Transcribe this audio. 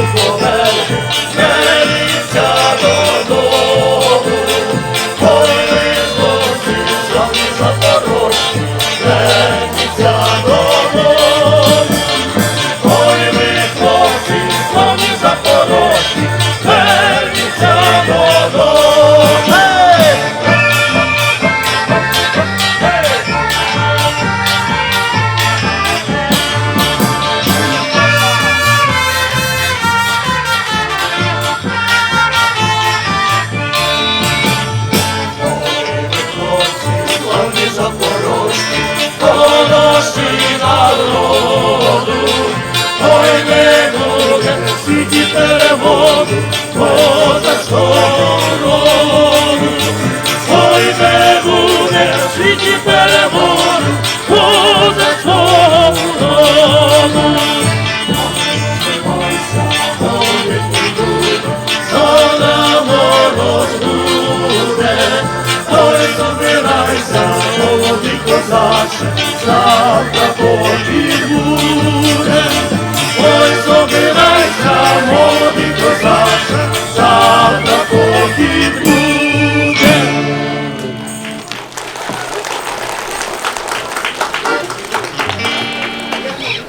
to fall перемогу, козацького роду. Ой, де буде в світі перемога, козацького роду. Ой, собирайся, молодий козаче, завтра